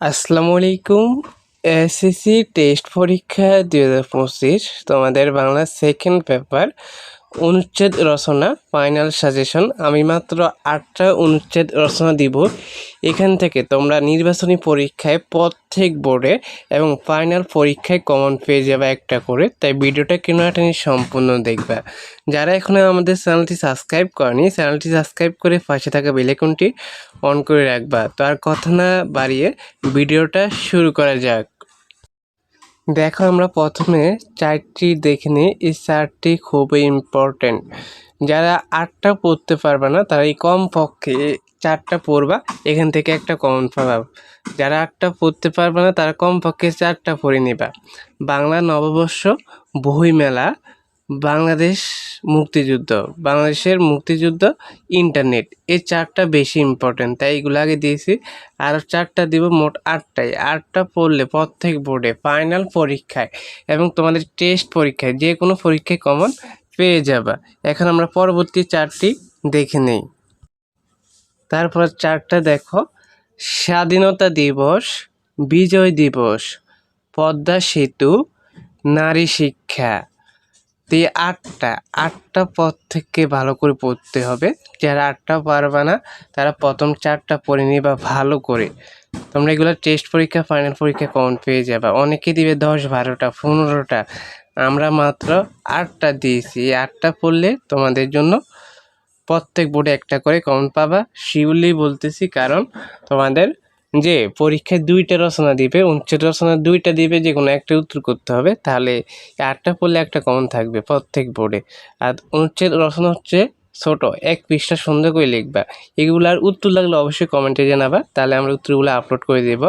আসসালামু আলাইকুম SSC test পরীক্ষা দুই হাজার পঁচিশ তোমাদের বাংলা সেকেন্ড পেপার অনুচ্ছেদ রচনা ফাইনাল সাজেশন আমি মাত্র আটটা অনুচ্ছেদ রচনা দিব। এখান থেকে তোমরা নির্বাচনী পরীক্ষায় প্রত্যেক বোর্ডে এবং ফাইনাল পরীক্ষায় কমন পেয়ে যাবে একটা করে। তাই ভিডিওটা কেন টেনে সম্পূর্ণ দেখবা। যারা এখনও আমাদের চ্যানেলটি সাবস্ক্রাইব করেনি, চ্যানেলটি সাবস্ক্রাইব করে পাশে থাকা বেলেকনটি অন করে রাখবা। তো আর কথা না বাড়িয়ে ভিডিওটা শুরু করা যাক। দেখো আমরা প্রথমে চারটি দেখে নিই। এই চারটি খুবই ইম্পর্টেন্ট যারা আটটা পড়তে পারবে না, তারা এই কমপক্ষে চারটা পড়বা, এখান থেকে একটা কমন পাবা যারা আটটা পড়তে পারবে না, তারা কমপক্ষে চারটা পড়ে নেবা। বাংলা নববর্ষ বইমেলা বাংলাদেশ মুক্তিযুদ্ধ, বাংলাদেশের মুক্তিযুদ্ধ ইন্টারনেট এই চারটা বেশি ইম্পর্টেন্ট তাই এগুলো আগে দিয়েছি। আর চারটা দিব মোট আটটাই আটটা পড়লে প্রত্যেক বোর্ডে ফাইনাল পরীক্ষায় এবং তোমাদের টেস্ট পরীক্ষায় যে কোনো পরীক্ষায় কমন পেয়ে যাবা। এখন আমরা পরবর্তী চারটি দেখে নেই। তারপর চারটা দেখো। স্বাধীনতা দিবস, বিজয় দিবস, পদ্মা সেতু, নারী শিক্ষা। এই আটটা আটটা পদ থেকে ভালো করে পড়তে হবে। যারা আটটা পারবে না, তারা প্রথম চারটা পড়ে নিবা ভালো করে। তোমরা এগুলো টেস্ট পরীক্ষা ফাইনাল পরীক্ষা কমন পেয়ে যাবে। অনেকে দিবে দশ বারোটা, পনেরোটা। আমরা মাত্র আটটা দিয়েছি। এই আটটা পড়লে তোমাদের জন্য প্রত্যেক বোর্ডে একটা করে কমন পাবা। শিউলি বলতেছি কারণ তোমাদের যে পরীক্ষায় দুইটা রচনা দিবে উচ্ছেদ রচনা দুইটা দিবে, যে কোনো একটা উত্তর করতে হবে, তাহলে আটটা পড়লে একটা কমন থাকবে প্রত্যেক বোর্ডে আর অনুচ্ছেদ রচনা হচ্ছে ছোট, এক পৃষ্ঠা সুন্দর করে লিখবা। এগুলার উত্তর লাগলে অবশ্যই কমেন্টে জানাবা, তাহলে আমরা উত্তরগুলো আপলোড করে দেব।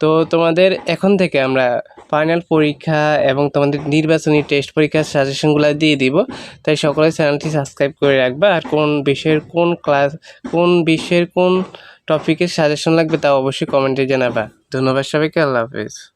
তো তোমাদের এখন থেকে আমরা ফাইনাল পরীক্ষা এবং তোমাদের নির্বাচনী টেস্ট পরীক্ষার সাজেশনগুলো দিয়ে দিব। তাই সকলে চ্যানেলটি সাবস্ক্রাইব করে রাখবা। আর কোন বিষয়ের কোন ক্লাস কোন বিষয়ের কোন টপিকের সাজেশন লাগবে তা অবশ্যই কমেন্টে জানাবা। ধন্যবাদ সবাইকে আল্লাহ হাফিজ।